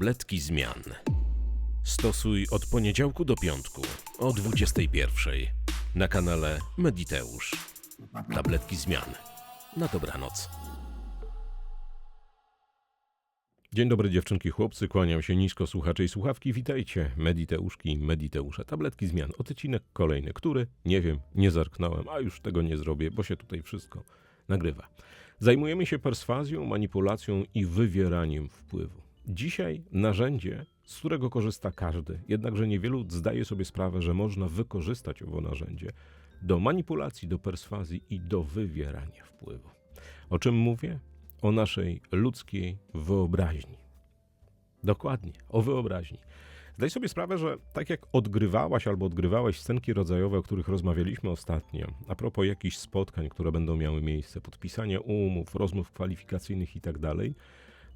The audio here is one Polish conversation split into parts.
Tabletki zmian. Stosuj od poniedziałku do piątku o 21 na kanale Mediteusz. Tabletki zmian. Na dobranoc. Dzień dobry dziewczynki, chłopcy, kłaniam się nisko słuchacze i słuchawki. Witajcie, Mediteuszki Mediteusze. Tabletki zmian. Odcinek kolejny, który? Nie wiem, nie zerknąłem, a już tego nie zrobię, bo się tutaj wszystko nagrywa. Zajmujemy się perswazją, manipulacją i wywieraniem wpływu. Dzisiaj narzędzie, z którego korzysta każdy, jednakże niewielu zdaje sobie sprawę, że można wykorzystać owo narzędzie do manipulacji, do perswazji i do wywierania wpływu. O czym mówię? O naszej ludzkiej wyobraźni. Dokładnie, o wyobraźni. Zdaj sobie sprawę, że tak jak odgrywałaś albo odgrywałeś scenki rodzajowe, o których rozmawialiśmy ostatnio, a propos jakichś spotkań, które będą miały miejsce, podpisania umów, rozmów kwalifikacyjnych itd.,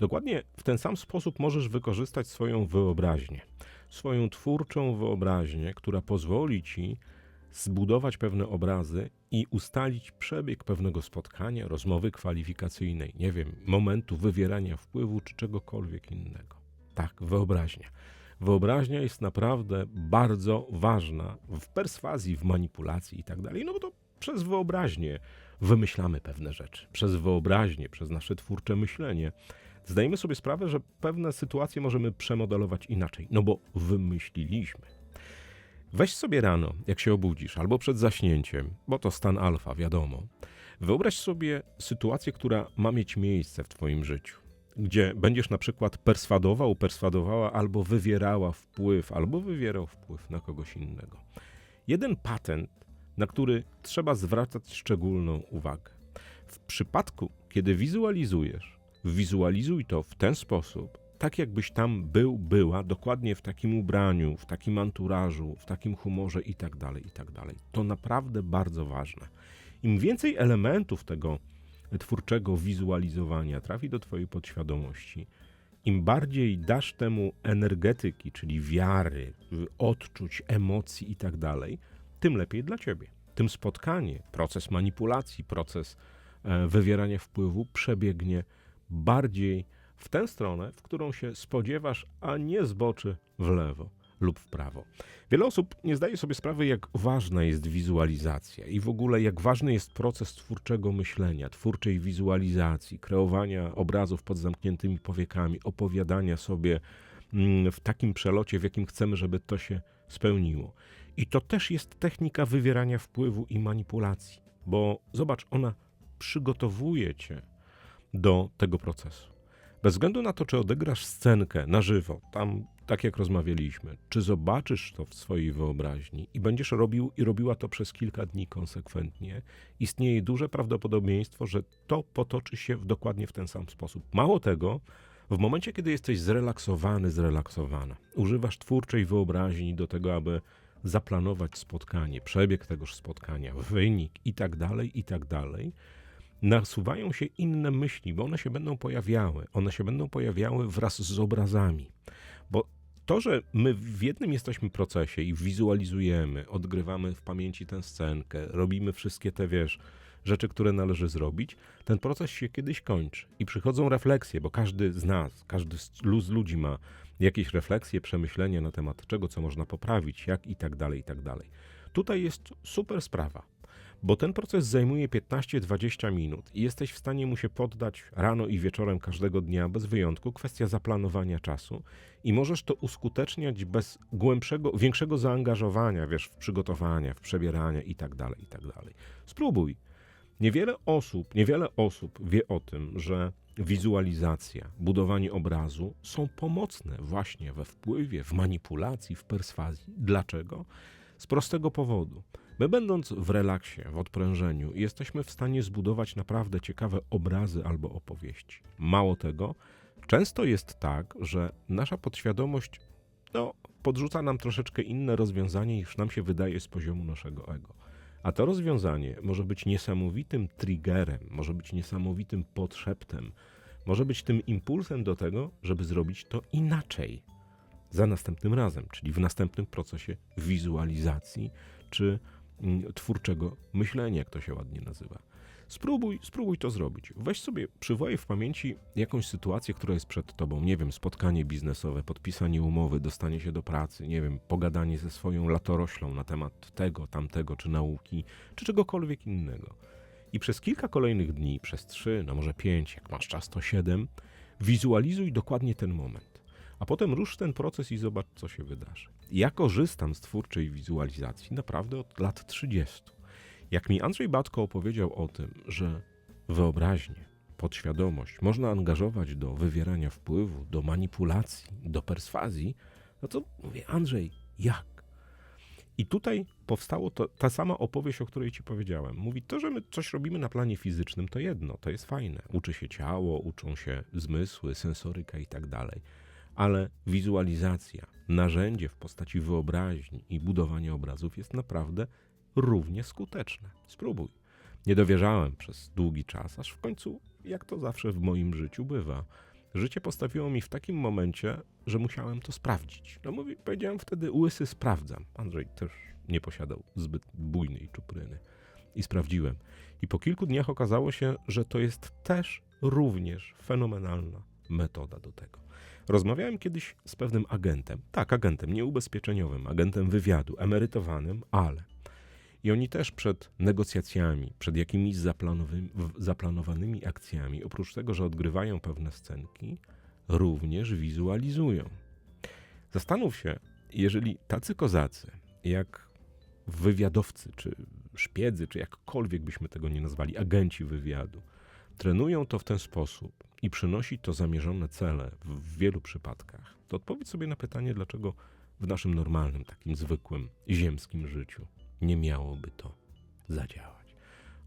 dokładnie w ten sam sposób możesz wykorzystać swoją wyobraźnię, swoją twórczą wyobraźnię, która pozwoli ci zbudować pewne obrazy i ustalić przebieg pewnego spotkania, rozmowy kwalifikacyjnej, nie wiem, momentu wywierania wpływu czy czegokolwiek innego. Tak, wyobraźnia. Wyobraźnia jest naprawdę bardzo ważna w perswazji, w manipulacji i tak dalej, no bo to przez wyobraźnię wymyślamy pewne rzeczy. Przez wyobraźnię, przez nasze twórcze myślenie zdajemy sobie sprawę, że pewne sytuacje możemy przemodelować inaczej, no bo wymyśliliśmy. Weź sobie rano, jak się obudzisz, albo przed zaśnięciem, bo to stan alfa, wiadomo. Wyobraź sobie sytuację, która ma mieć miejsce w Twoim życiu, gdzie będziesz na przykład perswadował, perswadowała, albo wywierała wpływ, albo wywierał wpływ na kogoś innego. Jeden patent, na który trzeba zwracać szczególną uwagę. W przypadku, kiedy wizualizujesz, wizualizuj to w ten sposób, tak jakbyś tam był, była, dokładnie w takim ubraniu, w takim anturażu, w takim humorze i tak dalej, i tak dalej. To naprawdę bardzo ważne. Im więcej elementów tego twórczego wizualizowania trafi do Twojej podświadomości, im bardziej dasz temu energetyki, czyli wiary, odczuć, emocji i tak dalej, tym lepiej dla Ciebie. Tym spotkanie, proces manipulacji, proces e, wywierania wpływu przebiegnie bardziej w tę stronę, w którą się spodziewasz, a nie zboczy w lewo lub w prawo. Wiele osób nie zdaje sobie sprawy, jak ważna jest wizualizacja i w ogóle jak ważny jest proces twórczego myślenia, twórczej wizualizacji, kreowania obrazów pod zamkniętymi powiekami, opowiadania sobie mm, w takim przelocie, w jakim chcemy, żeby to się spełniło. I to też jest technika wywierania wpływu i manipulacji, bo zobacz, ona przygotowuje cię do tego procesu. Bez względu na to, czy odegrasz scenkę na żywo, tam tak jak rozmawialiśmy, czy zobaczysz to w swojej wyobraźni i będziesz robił i robiła to przez kilka dni konsekwentnie, istnieje duże prawdopodobieństwo, że to potoczy się w dokładnie w ten sam sposób. Mało tego, w momencie, kiedy jesteś zrelaksowany, zrelaksowana, używasz twórczej wyobraźni do tego, aby zaplanować spotkanie, przebieg tegoż spotkania, wynik i tak dalej, i tak dalej, nasuwają się inne myśli, bo one się będą pojawiały. One się będą pojawiały wraz z obrazami. Bo to, że my w jednym jesteśmy procesie i wizualizujemy, odgrywamy w pamięci tę scenkę, robimy wszystkie te, wiesz, rzeczy, które należy zrobić, ten proces się kiedyś kończy i przychodzą refleksje, bo każdy z nas, każdy z ludzi ma jakieś refleksje, przemyślenia na temat czego, co można poprawić, jak i tak dalej, i tak dalej. Tutaj jest super sprawa bo ten proces zajmuje 15-20 minut i jesteś w stanie mu się poddać rano i wieczorem każdego dnia bez wyjątku. Kwestia zaplanowania czasu i możesz to uskuteczniać bez głębszego, większego zaangażowania, wiesz, w przygotowania, w przebierania i tak dalej, i tak. Spróbuj. Niewiele osób, niewiele osób wie o tym, że wizualizacja, budowanie obrazu są pomocne właśnie we wpływie, w manipulacji, w perswazji. Dlaczego? Z prostego powodu. My, będąc w relaksie, w odprężeniu, jesteśmy w stanie zbudować naprawdę ciekawe obrazy albo opowieści. Mało tego, często jest tak, że nasza podświadomość no, podrzuca nam troszeczkę inne rozwiązanie, niż nam się wydaje z poziomu naszego ego. A to rozwiązanie może być niesamowitym triggerem, może być niesamowitym podszeptem, może być tym impulsem do tego, żeby zrobić to inaczej za następnym razem, czyli w następnym procesie wizualizacji czy twórczego myślenia, jak to się ładnie nazywa. Spróbuj, spróbuj to zrobić. Weź sobie, przywołaj w pamięci jakąś sytuację, która jest przed tobą. Nie wiem, spotkanie biznesowe, podpisanie umowy, dostanie się do pracy, nie wiem, pogadanie ze swoją latoroślą na temat tego, tamtego, czy nauki, czy czegokolwiek innego. I przez kilka kolejnych dni, przez trzy, no może pięć, jak masz czas, to siedem, wizualizuj dokładnie ten moment. A potem rusz ten proces i zobacz, co się wydarzy. Ja korzystam z twórczej wizualizacji naprawdę od lat 30. Jak mi Andrzej Batko opowiedział o tym, że wyobraźnię, podświadomość można angażować do wywierania wpływu, do manipulacji, do perswazji, no to mówię, Andrzej, jak? I tutaj powstało ta sama opowieść, o której ci powiedziałem. Mówi, to, że my coś robimy na planie fizycznym, to jedno, to jest fajne. Uczy się ciało, uczą się zmysły, sensoryka i tak dalej. Ale wizualizacja, narzędzie w postaci wyobraźni i budowania obrazów jest naprawdę równie skuteczne. Spróbuj. Nie dowierzałem przez długi czas, aż w końcu, jak to zawsze w moim życiu bywa, życie postawiło mi w takim momencie, że musiałem to sprawdzić. No mówi, powiedziałem wtedy, łysy sprawdzam. Andrzej też nie posiadał zbyt bujnej czupryny. I sprawdziłem. I po kilku dniach okazało się, że to jest też również fenomenalna metoda do tego. Rozmawiałem kiedyś z pewnym agentem, tak, agentem, nie ubezpieczeniowym, agentem wywiadu, emerytowanym, ale. I oni też przed negocjacjami, przed jakimiś zaplanowanymi akcjami, oprócz tego, że odgrywają pewne scenki, również wizualizują. Zastanów się, jeżeli tacy kozacy, jak wywiadowcy, czy szpiedzy, czy jakkolwiek byśmy tego nie nazwali, agenci wywiadu, trenują to w ten sposób i przynosi to zamierzone cele w wielu przypadkach, to odpowiedz sobie na pytanie, dlaczego w naszym normalnym, takim zwykłym, ziemskim życiu nie miałoby to zadziałać.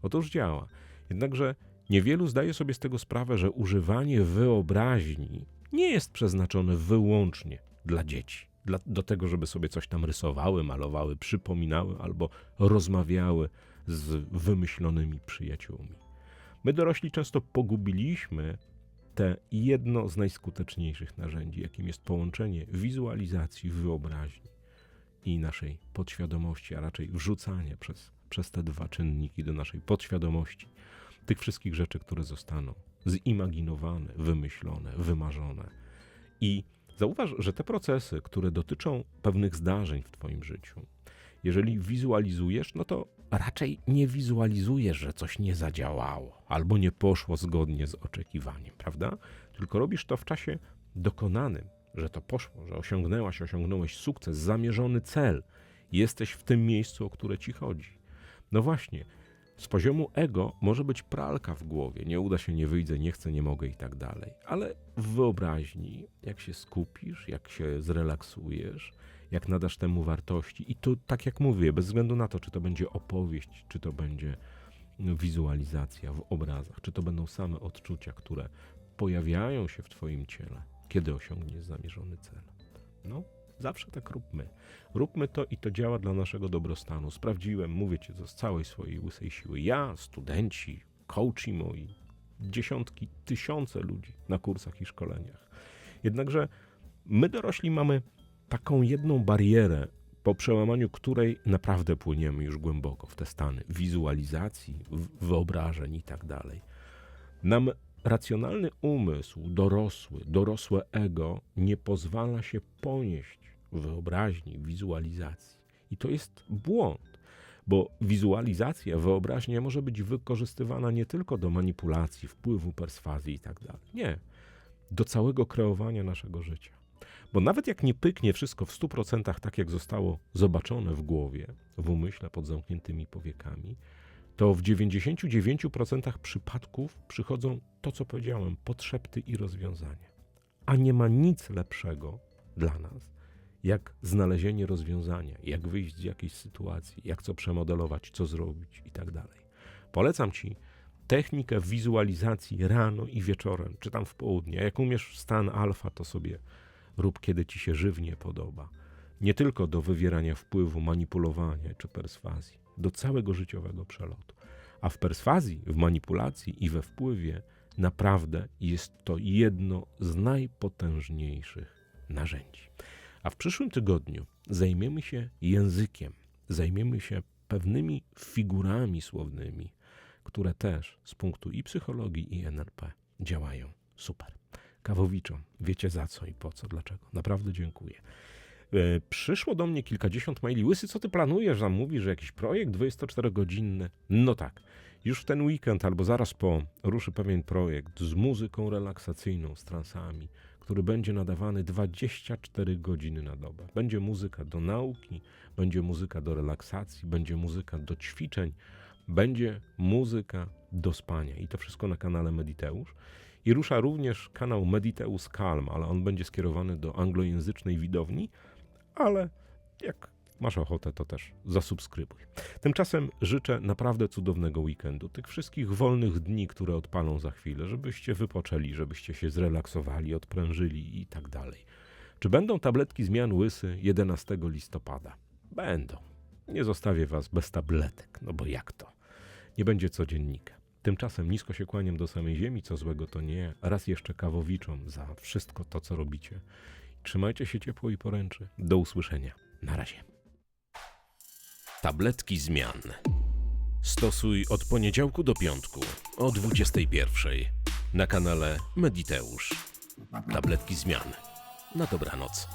Otóż działa. Jednakże niewielu zdaje sobie z tego sprawę, że używanie wyobraźni nie jest przeznaczone wyłącznie dla dzieci. Do tego, żeby sobie coś tam rysowały, malowały, przypominały albo rozmawiały z wymyślonymi przyjaciółmi. My dorośli często pogubiliśmy te jedno z najskuteczniejszych narzędzi, jakim jest połączenie wizualizacji, wyobraźni i naszej podświadomości, a raczej wrzucanie przez, przez te dwa czynniki do naszej podświadomości tych wszystkich rzeczy, które zostaną zimaginowane, wymyślone, wymarzone. I zauważ, że te procesy, które dotyczą pewnych zdarzeń w Twoim życiu, jeżeli wizualizujesz, no to raczej nie wizualizujesz, że coś nie zadziałało albo nie poszło zgodnie z oczekiwaniem, prawda? Tylko robisz to w czasie dokonanym, że to poszło, że osiągnęłaś, osiągnąłeś sukces, zamierzony cel. Jesteś w tym miejscu, o które ci chodzi. No właśnie, z poziomu ego może być pralka w głowie, nie uda się, nie wyjdę, nie chcę, nie mogę i tak dalej. Ale w wyobraźni, jak się skupisz, jak się zrelaksujesz, jak nadasz temu wartości. I to, tak jak mówię, bez względu na to, czy to będzie opowieść, czy to będzie wizualizacja w obrazach, czy to będą same odczucia, które pojawiają się w Twoim ciele, kiedy osiągniesz zamierzony cel. No, zawsze tak róbmy. Róbmy to i to działa dla naszego dobrostanu. Sprawdziłem, mówię Ci z całej swojej łysej siły. Ja, studenci, coachi moi, dziesiątki, tysiące ludzi na kursach i szkoleniach. Jednakże my dorośli mamy taką jedną barierę, po przełamaniu której naprawdę płyniemy już głęboko w te stany wizualizacji, wyobrażeń i tak dalej. Nam racjonalny umysł, dorosły, dorosłe ego nie pozwala się ponieść wyobraźni, wizualizacji. I to jest błąd, bo wizualizacja, wyobraźnia może być wykorzystywana nie tylko do manipulacji, wpływu, perswazji i tak dalej. Nie, do całego kreowania naszego życia. Bo nawet jak nie pyknie wszystko w 100% tak, jak zostało zobaczone w głowie, w umyśle pod zamkniętymi powiekami, to w 99% przypadków przychodzą to, co powiedziałem, potrzepty i rozwiązania. A nie ma nic lepszego dla nas, jak znalezienie rozwiązania, jak wyjść z jakiejś sytuacji, jak co przemodelować, co zrobić i tak dalej. Polecam Ci technikę wizualizacji rano i wieczorem, czy tam w południe. Jak umiesz stan alfa, to sobie rób kiedy ci się żywnie podoba. Nie tylko do wywierania wpływu, manipulowania czy perswazji, do całego życiowego przelotu. A w perswazji, w manipulacji i we wpływie naprawdę jest to jedno z najpotężniejszych narzędzi. A w przyszłym tygodniu zajmiemy się językiem, zajmiemy się pewnymi figurami słownymi, które też z punktu i psychologii, i NLP działają super. Kawowiczom, wiecie za co i po co, dlaczego. Naprawdę dziękuję. E, Przyszło do mnie kilkadziesiąt maili. Łysy, co ty planujesz? Zamówisz jakiś projekt 24-godzinny? No tak. Już w ten weekend albo zaraz po ruszy pewien projekt z muzyką relaksacyjną, z transami, który będzie nadawany 24 godziny na dobę. Będzie muzyka do nauki, będzie muzyka do relaksacji, będzie muzyka do ćwiczeń, będzie muzyka do spania. I to wszystko na kanale Mediteusz. I rusza również kanał Mediteus Calm, ale on będzie skierowany do anglojęzycznej widowni, ale jak masz ochotę, to też zasubskrybuj. Tymczasem życzę naprawdę cudownego weekendu, tych wszystkich wolnych dni, które odpalą za chwilę, żebyście wypoczęli, żebyście się zrelaksowali, odprężyli i tak dalej. Czy będą tabletki zmian łysy 11 listopada? Będą. Nie zostawię was bez tabletek, no bo jak to? Nie będzie codziennika. Tymczasem nisko się kłaniam do samej ziemi, co złego to nie. Raz jeszcze kawowiczom za wszystko to, co robicie. Trzymajcie się ciepło i poręczy. Do usłyszenia. Na razie. Tabletki zmian. Stosuj od poniedziałku do piątku o 21 na kanale Mediteusz. Tabletki zmian. Na dobranoc.